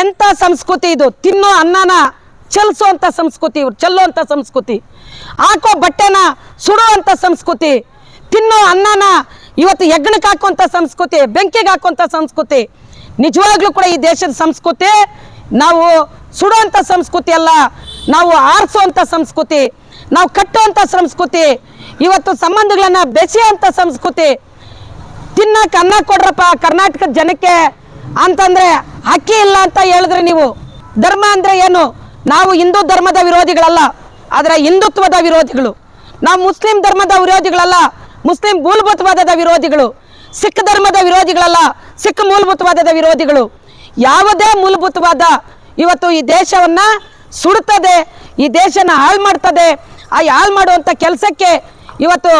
ಎಂಥ ಸಂಸ್ಕೃತಿ ಇದು? ತಿನ್ನೋ ಅನ್ನನ ಅಂತ ಸಂಸ್ಕೃತಿ ಇವ್ರು ಚೆಲ್ಲುವಂಥ ಸಂಸ್ಕೃತಿ. ಹಾಕೋ ಬಟ್ಟೆನ ಸುಡುವಂಥ ಸಂಸ್ಕೃತಿ. ತಿನ್ನೋ ಅನ್ನನ ಇವತ್ತು ಹೆಗ್ಣಕ್ಕೆ ಹಾಕುವಂಥ ಸಂಸ್ಕೃತಿ, ಬೆಂಕಿಗೆ ಹಾಕುವಂಥ ಸಂಸ್ಕೃತಿ. ನಿಜವಾಗ್ಲೂ ಕೂಡ ಈ ದೇಶದ ಸಂಸ್ಕೃತಿ ನಾವು ಸುಡುವಂಥ ಸಂಸ್ಕೃತಿ ಅಲ್ಲ, ನಾವು ಆರಿಸುವಂಥ ಸಂಸ್ಕೃತಿ, ನಾವು ಕಟ್ಟುವಂಥ ಸಂಸ್ಕೃತಿ, ಇವತ್ತು ಸಂಬಂಧಗಳನ್ನ ಬೆಸೆಯುವಂಥ ಸಂಸ್ಕೃತಿ. ತಿನ್ನಕ್ಕೆ ಅನ್ನ ಕೊಡ್ರಪ್ಪ ಕರ್ನಾಟಕದ ಜನಕ್ಕೆ ಅಂತಂದ್ರೆ ಅಕ್ಕಿ ಇಲ್ಲ ಅಂತ ಹೇಳಿದ್ರೆ ನೀವು ಧರ್ಮ ಅಂದರೆ ಏನು? ನಾವು ಹಿಂದೂ ಧರ್ಮದ ವಿರೋಧಿಗಳಲ್ಲ, ಆದರೆ ಹಿಂದುತ್ವದ ವಿರೋಧಿಗಳು. ನಾವು ಮುಸ್ಲಿಂ ಧರ್ಮದ ವಿರೋಧಿಗಳಲ್ಲ, ಮುಸ್ಲಿಂ ಮೂಲಭೂತವಾದದ ವಿರೋಧಿಗಳು. ಸಿಖ್ ಧರ್ಮದ ವಿರೋಧಿಗಳಲ್ಲ, ಸಿಖ್ ಮೂಲಭೂತವಾದದ ವಿರೋಧಿಗಳು. ಯಾವುದೇ ಮೂಲಭೂತವಾದ ಇವತ್ತು ಈ ದೇಶವನ್ನ ಸುಡುತ್ತದೆ, ಈ ದೇಶನ ಹಾಳು ಮಾಡ್ತದೆ, ಆ ಹಾಳು ಮಾಡುವಂಥ ಕೆಲಸಕ್ಕೆ ಇವತ್ತು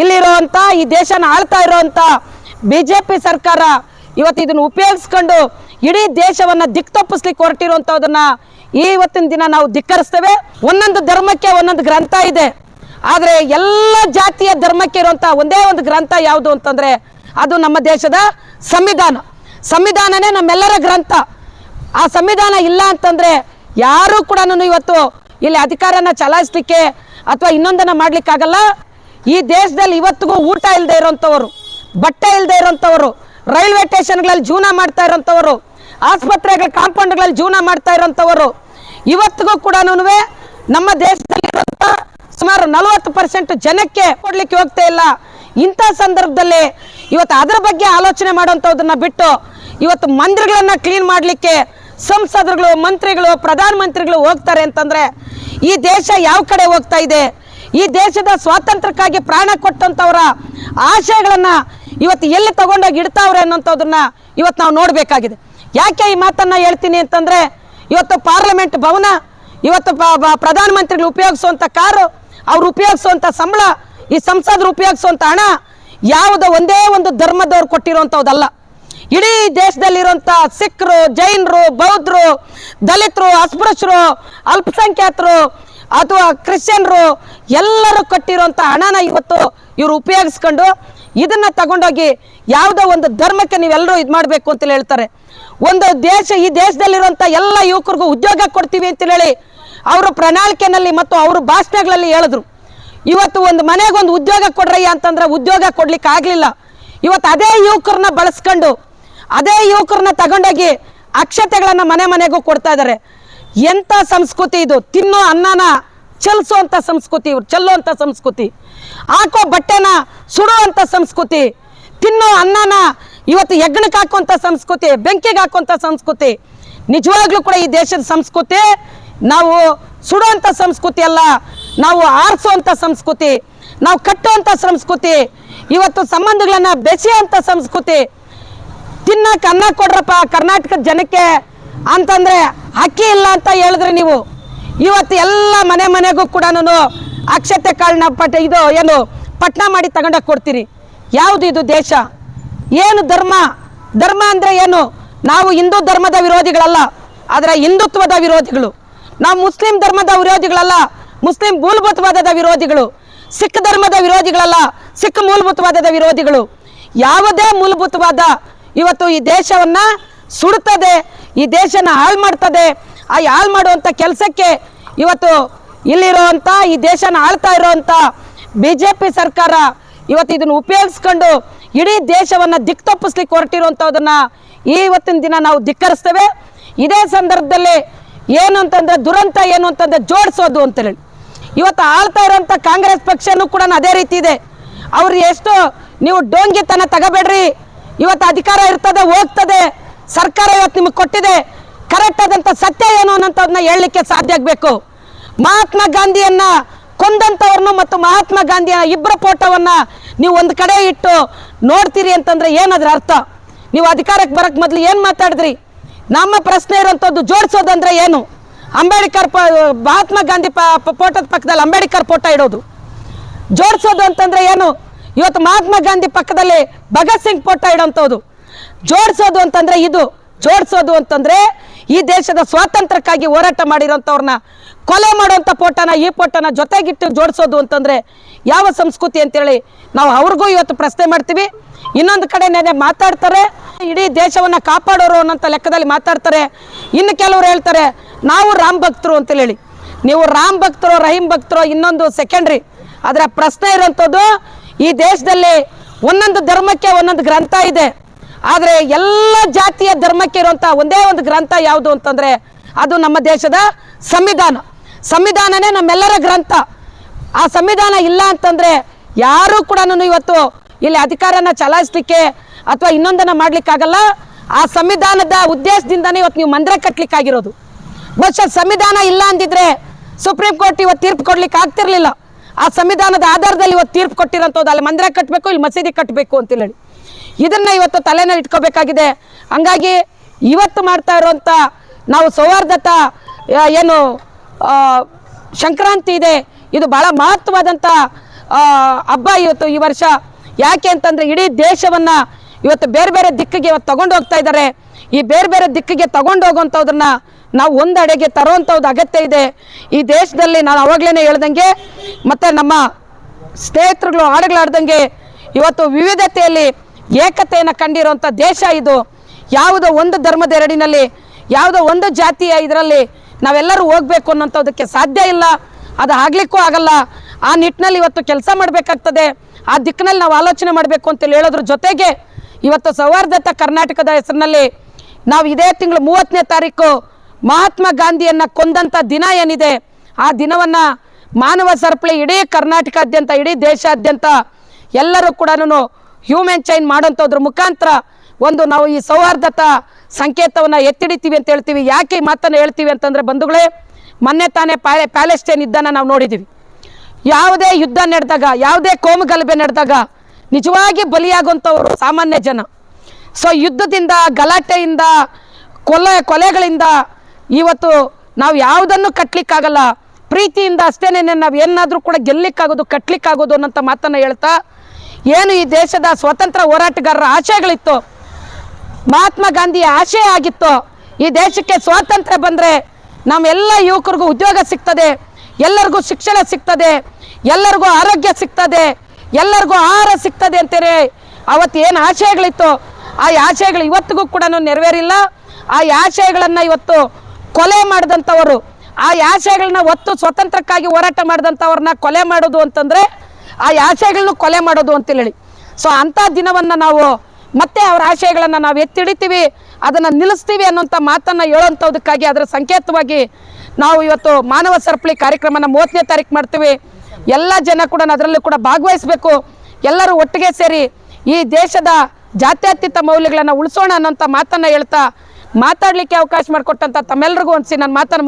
ಇಲ್ಲಿರುವಂಥ ಈ ದೇಶನ ಆಳ್ತಾ ಇರುವಂಥ ಬಿ ಜೆ ಪಿ ಸರ್ಕಾರ ಇವತ್ತು ಇದನ್ನು ಉಪಯೋಗಿಸ್ಕೊಂಡು ಇಡೀ ದೇಶವನ್ನು ದಿಕ್ತಪ್ಪಿಸ್ಲಿಕ್ಕೆ ಹೊರಟಿರುವಂಥದ್ದನ್ನ ಇವತ್ತಿನ ದಿನ ನಾವು ಧಿಕ್ಕರಿಸ್ತೇವೆ. ಒಂದೊಂದು ಧರ್ಮಕ್ಕೆ ಒಂದೊಂದು ಗ್ರಂಥ ಇದೆ. ಆದರೆ ಎಲ್ಲ ಜಾತಿಯ ಧರ್ಮಕ್ಕೆ ಇರುವಂಥ ಒಂದೇ ಒಂದು ಗ್ರಂಥ ಯಾವುದು ಅಂತಂದರೆ ಅದು ನಮ್ಮ ದೇಶದ ಸಂವಿಧಾನ. ಸಂವಿಧಾನನೇ ನಮ್ಮೆಲ್ಲರ ಗ್ರಂಥ. ಆ ಸಂವಿಧಾನ ಇಲ್ಲ ಅಂತಂದ್ರೆ ಯಾರು ಕೂಡ ಇವತ್ತು ಇಲ್ಲಿ ಅಧಿಕಾರನ ಚಲಾಯಿಸ್ಲಿಕ್ಕೆ ಅಥವಾ ಇನ್ನೊಂದನ್ನ ಮಾಡಲಿಕ್ಕಾಗಲ್ಲ. ಈ ದೇಶದಲ್ಲಿ ಇವತ್ತಿಗೂ ಊಟ ಇಲ್ಲದೆ ಇರೋಂಥವ್ರು ಬಟ್ಟೆ ಇಲ್ಲದೆ ಇರೋಂಥವ್ರು ರೈಲ್ವೆ ಸ್ಟೇಷನ್ಗಳಲ್ಲಿ ಜೀವನ ಮಾಡ್ತಾ ಇರೋಂಥವ್ರು ಆಸ್ಪತ್ರೆಗಳ ಕಾಂಪೌಂಡ್ಗಳಲ್ಲಿ ಜೀವನ ಮಾಡ್ತಾ ಇರೋಂಥವರು. ಇವತ್ತಿಗೂ ಕೂಡ ನಮ್ಮ ದೇಶದಲ್ಲಿರುವಂಥ ಸುಮಾರು ನಲವತ್ತು ಪರ್ಸೆಂಟ್ ಜನಕ್ಕೆ ಕೊಡ್ಲಿಕ್ಕೆ ಹೋಗ್ತಾ ಇಲ್ಲ. ಇಂಥ ಸಂದರ್ಭದಲ್ಲಿ ಇವತ್ತು ಅದರ ಬಗ್ಗೆ ಆಲೋಚನೆ ಮಾಡುವಂಥದ್ದನ್ನ ಬಿಟ್ಟು ಇವತ್ತು ಮಂದಿರಗಳನ್ನು ಕ್ಲೀನ್ ಮಾಡಲಿಕ್ಕೆ ಸಂಸದರುಗಳು, ಮಂತ್ರಿಗಳು, ಪ್ರಧಾನಮಂತ್ರಿಗಳು ಹೋಗ್ತಾರೆ ಅಂತಂದ್ರೆ ಈ ದೇಶ ಯಾವ ಕಡೆ ಹೋಗ್ತಾ ಇದೆ? ಈ ದೇಶದ ಸ್ವಾತಂತ್ರ್ಯಕ್ಕಾಗಿ ಪ್ರಾಣ ಕೊಟ್ಟಂಥವರ ಆಶಯಗಳನ್ನು ಇವತ್ತು ಎಲ್ಲಿ ತಗೊಂಡೋಗಿ ಇಡ್ತಾವ್ರೆ ಅನ್ನೋಂಥದ್ದನ್ನ ಇವತ್ತು ನಾವು ನೋಡಬೇಕಾಗಿದೆ. ಯಾಕೆ ಈ ಮಾತನ್ನ ಹೇಳ್ತೀನಿ ಅಂತಂದ್ರೆ, ಇವತ್ತು ಪಾರ್ಲಿಮೆಂಟ್ ಭವನ, ಇವತ್ತು ಪ್ರಧಾನ ಪ್ರಧಾನಮಂತ್ರಿಗಳು ಉಪಯೋಗಿಸುವಂಥ ಕಾರು, ಅವ್ರು ಉಪಯೋಗಿಸುವಂತ ಸಂಬಳ, ಈ ಸಂಸದರು ಉಪಯೋಗಿಸುವಂತ ಹಣ, ಯಾವುದೋ ಒಂದೇ ಒಂದು ಧರ್ಮದವ್ರು ಕೊಟ್ಟಿರುವಂಥದ್ದಲ್ಲ ಇಡೀ ದೇಶದಲ್ಲಿರುವಂಥ ಸಿಖ್ರು, ಜೈನರು, ಬೌದ್ಧರು, ದಲಿತರು ಅಸ್ಪೃಶ್ಯರು ಅಲ್ಪಸಂಖ್ಯಾತರು, ಅಥವಾ ಕ್ರಿಶ್ಚಿಯನ್ರು, ಎಲ್ಲರೂ ಕೊಟ್ಟಿರುವಂತ ಹಣನ ಇವತ್ತು ಇವರು ಉಪಯೋಗಿಸ್ಕೊಂಡು ಇದನ್ನ ತಗೊಂಡೋಗಿ ಯಾವುದೋ ಒಂದು ಧರ್ಮಕ್ಕೆ ನೀವೆಲ್ಲರೂ ಇದು ಮಾಡಬೇಕು ಅಂತ ಹೇಳ್ತಾರೆ. ಒಂದು ದೇಶ, ಈ ದೇಶದಲ್ಲಿರುವಂಥ ಎಲ್ಲ ಯುವಕರಿಗೂ ಉದ್ಯೋಗ ಕೊಡ್ತೀವಿ ಅಂತೇಳಿ ಹೇಳಿ ಅವರು ಪ್ರಣಾಳಿಕೆನಲ್ಲಿ ಮತ್ತು ಅವರು ಭಾಷಣಗಳಲ್ಲಿ ಹೇಳಿದ್ರು. ಇವತ್ತು ಒಂದು ಮನೆಗೆ ಒಂದು ಉದ್ಯೋಗ ಕೊಡ್ರಯ್ಯ ಅಂತಂದ್ರೆ ಉದ್ಯೋಗ ಕೊಡ್ಲಿಕ್ಕೆ ಆಗಲಿಲ್ಲ. ಇವತ್ತು ಅದೇ ಯುವಕರನ್ನ ಬಳಸ್ಕೊಂಡು, ಅದೇ ಯುವಕರನ್ನ ತಗೊಂಡೋಗಿ ಅಕ್ಷತೆಗಳನ್ನ ಮನೆ ಮನೆಗೂ ಕೊಡ್ತಾ ಇದ್ದಾರೆ. ಎಂಥ ಸಂಸ್ಕೃತಿ ಇದು? ತಿನ್ನೋ ಅನ್ನನ ಚಲಿಸುವಂಥ ಸಂಸ್ಕೃತಿ, ಇವ್ರು ಚೆಲ್ಲುವಂಥ ಸಂಸ್ಕೃತಿ. ಹಾಕೋ ಬಟ್ಟೆನ ಸುಡುವಂಥ ಸಂಸ್ಕೃತಿ. ತಿನ್ನೋ ಅನ್ನನ, ಇವತ್ತು ಹೆಗ್ಣಕ್ಕೆ ಹಾಕುವಂಥ ಸಂಸ್ಕೃತಿ, ಬೆಂಕಿಗೆ ಹಾಕುವಂಥ ಸಂಸ್ಕೃತಿ. ನಿಜವಾಗ್ಲೂ ಕೂಡ ಈ ದೇಶದ ಸಂಸ್ಕೃತಿ, ನಾವು ಸುಡುವಂಥ ಸಂಸ್ಕೃತಿ ಅಲ್ಲ, ನಾವು ಆರಿಸುವಂಥ ಸಂಸ್ಕೃತಿ, ನಾವು ಕಟ್ಟುವಂಥ ಸಂಸ್ಕೃತಿ, ಇವತ್ತು ಸಂಬಂಧಗಳನ್ನ ಬೆಸೆಯುವಂಥ ಸಂಸ್ಕೃತಿ. ತಿನ್ನಕ್ಕೆ ಅನ್ನ ಕೊಡ್ರಪ್ಪ ಕರ್ನಾಟಕದ ಜನಕ್ಕೆ ಅಂತಂದ್ರೆ ಅಕ್ಕಿ ಇಲ್ಲ ಅಂತ ಹೇಳಿದ್ರೆ ನೀವು. ಇವತ್ತು ಎಲ್ಲ ಮನೆ ಮನೆಗೂ ಕೂಡ ಅಕ್ಷತೆ ಕಾಳನ್ನ ಪಟ್ಟ ಇದು ಏನು ಪಟ್ಟಣ ಮಾಡಿ ತಗೊಂಡೋಗಿ ಕೊಡ್ತೀರಿ. ಯಾವುದು ಇದು ದೇಶ? ಏನು ಧರ್ಮ? ಧರ್ಮ ಅಂದರೆ ಏನು? ನಾವು ಹಿಂದೂ ಧರ್ಮದ ವಿರೋಧಿಗಳಲ್ಲ, ಆದರೆ ಹಿಂದುತ್ವದ ವಿರೋಧಿಗಳು. ನಾವು ಮುಸ್ಲಿಂ ಧರ್ಮದ ವಿರೋಧಿಗಳಲ್ಲ, ಮುಸ್ಲಿಂ ಮೂಲಭೂತವಾದದ ವಿರೋಧಿಗಳು. ಸಿಖ್ ಧರ್ಮದ ವಿರೋಧಿಗಳಲ್ಲ, ಸಿಖ್ ಮೂಲಭೂತವಾದದ ವಿರೋಧಿಗಳು. ಯಾವುದೇ ಮೂಲಭೂತವಾದ ಇವತ್ತು ಈ ದೇಶವನ್ನು ಸುಡುತ್ತದೆ ಈ ದೇಶನ ಹಾಳು ಮಾಡ್ತದೆ ಆ ಹಾಳು ಮಾಡುವಂಥ ಕೆಲಸಕ್ಕೆ ಇವತ್ತು ಇಲ್ಲಿರುವಂಥ ಈ ದೇಶನ ಆಳ್ತಾ ಇರುವಂಥ ಬಿ ಜೆ ಪಿ ಸರ್ಕಾರ ಇವತ್ತು ಇದನ್ನು ಉಪಯೋಗಿಸ್ಕೊಂಡು ಇಡೀ ದೇಶವನ್ನು ದಿಕ್ತಪ್ಪಿಸ್ಲಿಕ್ಕೆ ಹೊರಟಿರುವಂಥದ್ದನ್ನ ಇವತ್ತಿನ ದಿನ ನಾವು ಧಿಕ್ಕರಿಸ್ತೇವೆ. ಇದೇ ಸಂದರ್ಭದಲ್ಲಿ ಏನು ಅಂತಂದ್ರೆ, ದುರಂತ ಏನು ಅಂತಂದ್ರೆ ಜೋಡಿಸೋದು ಅಂತೇಳಿ ಇವತ್ತು ಆಳ್ತಾ ಇರೋಂಥ ಕಾಂಗ್ರೆಸ್ ಪಕ್ಷನೂ ಕೂಡ ಅದೇ ರೀತಿ ಇದೆ. ಅವ್ರು ಎಷ್ಟು ನೀವು ಡೋಂಗಿತನ ತಗೋಬೇಡ್ರಿ. ಇವತ್ತು ಅಧಿಕಾರ ಇರ್ತದೆ, ಹೋಗ್ತದೆ. ಸರ್ಕಾರ ಇವತ್ತು ನಿಮಗೆ ಕೊಟ್ಟಿದೆ. ಕರೆಕ್ಟ್ ಆದಂಥ ಸತ್ಯ ಏನು ಅನ್ನೋಂಥದ್ದನ್ನ ಹೇಳಲಿಕ್ಕೆ ಸಾಧ್ಯ ಆಗಬೇಕು. ಮಹಾತ್ಮ ಗಾಂಧಿಯನ್ನ ಕೊಂದಂಥವ್ರನ್ನು ಮತ್ತು ಮಹಾತ್ಮ ಗಾಂಧಿಯ ಇಬ್ಬರ ಫೋಟೋವನ್ನ ನೀವು ಒಂದು ಕಡೆ ಇಟ್ಟು ನೋಡ್ತೀರಿ ಅಂತಂದ್ರೆ ಏನದ್ರ ಅರ್ಥ? ನೀವು ಅಧಿಕಾರಕ್ಕೆ ಬರಕ್ ಮೊದಲು ಏನು ಮಾತಾಡಿದ್ರಿ? ನಮ್ಮ ಪ್ರಶ್ನೆ ಇರುವಂಥದ್ದು ಜೋಡಿಸೋದಂದ್ರೆ ಏನು? ಅಂಬೇಡ್ಕರ್ ಪ ಮಹಾತ್ಮ ಗಾಂಧಿ ಫೋಟೋದ ಪಕ್ಕದಲ್ಲಿ ಅಂಬೇಡ್ಕರ್ ಫೋಟೋ ಇಡೋದು. ಜೋಡಿಸೋದು ಅಂತಂದ್ರೆ ಏನು? ಇವತ್ತು ಮಹಾತ್ಮ ಗಾಂಧಿ ಪಕ್ಕದಲ್ಲಿ ಭಗತ್ ಸಿಂಗ್ ಫೋಟೋ ಇಡೋಂಥದ್ದು ಜೋಡಿಸೋದು ಅಂತಂದ್ರೆ ಇದು. ಜೋಡಿಸೋದು ಅಂತಂದ್ರೆ ಈ ದೇಶದ ಸ್ವಾತಂತ್ರ್ಯಕ್ಕಾಗಿ ಹೋರಾಟ ಮಾಡಿರೋಂಥವ್ರನ್ನ ಕೊಲೆ ಮಾಡುವಂಥ ಪೋಟನ ಈ ಪೋಟನ ಜೊತೆಗಿಟ್ಟು ಜೋಡಿಸೋದು ಅಂತಂದರೆ ಯಾವ ಸಂಸ್ಕೃತಿ ಅಂತೇಳಿ ನಾವು ಅವ್ರಿಗೂ ಇವತ್ತು ಪ್ರಶ್ನೆ ಮಾಡ್ತೀವಿ. ಇನ್ನೊಂದು ಕಡೆ ನೆನೆ ಮಾತಾಡ್ತಾರೆ, ಇಡೀ ದೇಶವನ್ನು ಕಾಪಾಡೋರು ಅನ್ನೋಂಥ ಲೆಕ್ಕದಲ್ಲಿ ಮಾತಾಡ್ತಾರೆ. ಇನ್ನು ಕೆಲವರು ಹೇಳ್ತಾರೆ, ನಾವು ರಾಮ್ ಭಕ್ತರು ಅಂತೇಳಿ ನೀವು ರಾಮ್ ಭಕ್ತರು, ರಹೀಂ ಭಕ್ತರು, ಇನ್ನೊಂದು ಸೆಕೆಂಡ್ರಿ ಅದರ ಪ್ರಶ್ನೆ ಇರೋಂಥದ್ದು, ಈ ದೇಶದಲ್ಲಿ ಒಂದೊಂದು ಧರ್ಮಕ್ಕೆ ಒಂದೊಂದು ಗ್ರಂಥ ಇದೆ. ಆದರೆ ಎಲ್ಲ ಜಾತಿಯ ಧರ್ಮಕ್ಕೆ ಇರುವಂಥ ಒಂದೇ ಒಂದು ಗ್ರಂಥ ಯಾವುದು ಅಂತಂದ್ರೆ ಅದು ನಮ್ಮ ದೇಶದ ಸಂವಿಧಾನ. ಸಂವಿಧಾನನೇ ನಮ್ಮೆಲ್ಲರ ಗ್ರಂಥ. ಆ ಸಂವಿಧಾನ ಇಲ್ಲ ಅಂತಂದ್ರೆ ಯಾರೂ ಕೂಡ ಇವತ್ತು ಇಲ್ಲಿ ಅಧಿಕಾರನ ಚಲಾಯಿಸ್ಲಿಕ್ಕೆ ಅಥವಾ ಇನ್ನೊಂದನ್ನ ಮಾಡಲಿಕ್ಕಾಗಲ್ಲ. ಆ ಸಂವಿಧಾನದ ಉದ್ದೇಶದಿಂದನೇ ಇವತ್ತು ನೀವು ಮಂದಿರ ಕಟ್ಟಲಿಕ್ಕಾಗಿರೋದು ಬಹುಶಃ ಸಂವಿಧಾನ ಇಲ್ಲ ಅಂದಿದ್ರೆ ಸುಪ್ರೀಂ ಕೋರ್ಟ್ ಇವತ್ತು ತೀರ್ಪು ಕೊಡ್ಲಿಕ್ಕೆ ಆಗ್ತಿರ್ಲಿಲ್ಲ. ಆ ಸಂವಿಧಾನದ ಆಧಾರದಲ್ಲಿ ಇವತ್ತು ತೀರ್ಪು ಕೊಟ್ಟಿರೋಂಥದ್ದು ಅಲ್ಲಿ ಮಂದಿರ ಕಟ್ಟಬೇಕು ಇಲ್ಲಿ ಮಸೀದಿ ಕಟ್ಟಬೇಕು ಅಂತೇಳಿ ಇದನ್ನ ಇವತ್ತು ತಲೆನಲ್ಲಿ ಇಟ್ಕೋಬೇಕಾಗಿದೆ. ಹಂಗಾಗಿ ಇವತ್ತು ಮಾಡ್ತಾ ಇರುವಂಥ ನಾವು ಸೌಹಾರ್ದತ ಏನು ಸಂಕ್ರಾಂತಿ ಇದೆ. ಇದು ಬಹಳ ಮಹತ್ವವಾದಂಥ ಹಬ್ಬ ಇವತ್ತು ಈ ವರ್ಷ. ಯಾಕೆ ಅಂತಂದ್ರೆ ಇಡೀ ದೇಶವನ್ನ ಇವತ್ತು ಬೇರೆ ಬೇರೆ ದಿಕ್ಕಿಗೆ ಇವತ್ತು ತಗೊಂಡು ಹೋಗ್ತಾ ಇದ್ದಾರೆ. ಈ ಬೇರೆ ಬೇರೆ ದಿಕ್ಕಿಗೆ ತಗೊಂಡು ಹೋಗುವಂಥವ್ರನ್ನ ನಾವು ಒಂದೆಡೆಗೆ ತರುವಂಥದ್ದು ಅಗತ್ಯ ಇದೆ. ಈ ದೇಶದಲ್ಲಿ ನಾನು ಅವಾಗಲೇ ಹೇಳ್ದಂಗೆ, ಮತ್ತೆ ನಮ್ಮ ಸ್ನೇಹಿತರುಗಳು ಹಾಡುಗಳಾಡ್ದಂಗೆ ಇವತ್ತು ವಿವಿಧತೆಯಲ್ಲಿ ಏಕತೆಯನ್ನು ಕಂಡಿರುವಂಥ ದೇಶ ಇದು. ಯಾವುದೋ ಒಂದು ಧರ್ಮದ ಎರಡಿನಲ್ಲಿ, ಯಾವುದೋ ಒಂದು ಜಾತಿಯ ಇದರಲ್ಲಿ ನಾವೆಲ್ಲರೂ ಹೋಗ್ಬೇಕು ಅನ್ನೋಂಥದ್ದಕ್ಕೆ ಸಾಧ್ಯ ಇಲ್ಲ. ಅದು ಆಗ್ಲಿಕ್ಕೂ ಆಗಲ್ಲ. ಆ ನಿಟ್ಟಿನಲ್ಲಿ ಇವತ್ತು ಕೆಲಸ ಮಾಡಬೇಕಾಗ್ತದೆ. ಆ ದಿಕ್ಕಿನಲ್ಲಿ ನಾವು ಆಲೋಚನೆ ಮಾಡಬೇಕು ಅಂತೇಳಿ ಹೇಳೋದ್ರ ಜೊತೆಗೆ ಇವತ್ತು ಸೌಹಾರ್ದತ ಕರ್ನಾಟಕದ ಹೆಸರಿನಲ್ಲಿ ನಾವು ಇದೇ ತಿಂಗಳು ಮೂವತ್ತನೇ ತಾರೀಕು ಮಹಾತ್ಮ ಗಾಂಧಿಯನ್ನ ಕೊಂದಂಥ ದಿನ ಏನಿದೆ, ಆ ದಿನವನ್ನ ಮಾನವ ಸರಪಳಿ ಇಡೀ ಕರ್ನಾಟಕಾದ್ಯಂತ, ಇಡೀ ದೇಶಾದ್ಯಂತ ಎಲ್ಲರೂ ಕೂಡ ಹ್ಯೂಮನ್ ಚೈನ್ ಮಾಡೋಂಥದ್ರ ಮುಖಾಂತರ ಒಂದು ನಾವು ಈ ಸೌಹಾರ್ದತ ಸಂಕೇತವನ್ನು ಎತ್ತಿಡಿತೀವಿ ಅಂತ ಹೇಳ್ತೀವಿ. ಯಾಕೆ ಈ ಮಾತನ್ನು ಹೇಳ್ತೀವಿ ಅಂತಂದ್ರೆ ಬಂಧುಗಳೇ, ಮೊನ್ನೆ ತಾನೇ ಪ್ಯಾಲೆ, ಪ್ಯಾಲೆಸ್ಟೈನ್ ಯುದ್ಧನ ನಾವು ನೋಡಿದ್ದೀವಿ ಯಾವುದೇ ಯುದ್ಧ ನಡೆದಾಗ, ಯಾವುದೇ ಕೋಮುಗಲಭೆ ನಡೆದಾಗ ನಿಜವಾಗಿ ಬಲಿಯಾಗುವಂಥವರು ಸಾಮಾನ್ಯ ಜನ. ಸೊ ಯುದ್ಧದಿಂದ, ಗಲಾಟೆಯಿಂದ, ಕೊಲೆ, ಕೊಲೆಗಳಿಂದ ಇವತ್ತು ನಾವು ಯಾವುದನ್ನು ಕಟ್ಟಲಿಕ್ಕಾಗಲ್ಲ ಪ್ರೀತಿಯಿಂದ ಅಷ್ಟೇನೆ, ನಾವು ಏನಾದರೂ ಕೂಡ ಗೆಲ್ಲಿಕ್ಕಾಗೋದು ಕಟ್ಟಲಿಕ್ಕಾಗೋದು ಅನ್ನೋಂಥ ಮಾತನ್ನು ಹೇಳ್ತಾ ಏನು ಈ ದೇಶದ ಸ್ವತಂತ್ರ ಹೋರಾಟಗಾರರ ಆಶಯಗಳಿತ್ತು? ಮಹಾತ್ಮ ಗಾಂಧಿಯ ಆಶಯ ಆಗಿತ್ತು. ಈ ದೇಶಕ್ಕೆ ಸ್ವಾತಂತ್ರ್ಯ ಬಂದರೆ ನಮ್ಮೆಲ್ಲ ಯುವಕರಿಗೂ ಉದ್ಯೋಗ ಸಿಗ್ತದೆ, ಎಲ್ಲರಿಗೂ ಶಿಕ್ಷಣ ಸಿಗ್ತದೆ, ಎಲ್ಲರಿಗೂ ಆರೋಗ್ಯ ಸಿಗ್ತದೆ, ಎಲ್ಲರಿಗೂ ಆಹಾರ ಸಿಗ್ತದೆ ಅಂತೇಳಿ ಅವತ್ತು ಏನು ಆಶಯಗಳಿತ್ತು? ಆ ಆಶಯಗಳು ಇವತ್ತಿಗೂ ಕೂಡ ನೆರವೇರಿಲ್ಲ. ಆ ಆಶಯಗಳನ್ನು ಇವತ್ತು ಕೊಲೆ ಮಾಡಿದಂಥವರು, ಆ ಆಶಯಗಳನ್ನ ಒತ್ತು ಸ್ವತಂತ್ರಕ್ಕಾಗಿ ಹೋರಾಟ ಮಾಡಿದಂಥವ್ರನ್ನ ಕೊಲೆ ಮಾಡೋದು ಅಂತಂದರೆ ಆ ಆಶಯಗಳನ್ನ ಕೊಲೆ ಮಾಡೋದು ಅಂತೇಳಿ. ಸೊ ಅಂಥ ದಿನವನ್ನು ನಾವು ಮತ್ತೆ ಅವರ ಆಶಯಗಳನ್ನು ನಾವು ಎತ್ತಿಡಿತೀವಿ, ಅದನ್ನು ನಿಲ್ಲಿಸ್ತೀವಿ ಅನ್ನೋಂಥ ಮಾತನ್ನು ಹೇಳೋಂಥದಕ್ಕಾಗಿ ಅದರ ಸಂಕೇತವಾಗಿ ನಾವು ಇವತ್ತು ಮಾನವ ಸರಪಳಿ ಕಾರ್ಯಕ್ರಮನ ಮೂವತ್ತನೇ ತಾರೀಕು ಮಾಡ್ತೀವಿ. ಎಲ್ಲ ಜನ ಕೂಡ ಅದರಲ್ಲೂ ಕೂಡ ಭಾಗವಹಿಸಬೇಕು. ಎಲ್ಲರೂ ಒಟ್ಟಿಗೆ ಸೇರಿ ಈ ದೇಶದ ಜಾತ್ಯತೀತ ಮೌಲ್ಯಗಳನ್ನು ಉಳಿಸೋಣ ಅನ್ನೋಂಥ ಮಾತನ್ನು ಹೇಳ್ತಾ ಮಾತಾಡಲಿಕ್ಕೆ ಅವಕಾಶ ಮಾಡಿಕೊಟ್ಟಂಥ ತಮ್ಮೆಲ್ಲರಿಗೂ ಅನಿಸಿ ನನ್ನ ಮಾತನ್ನು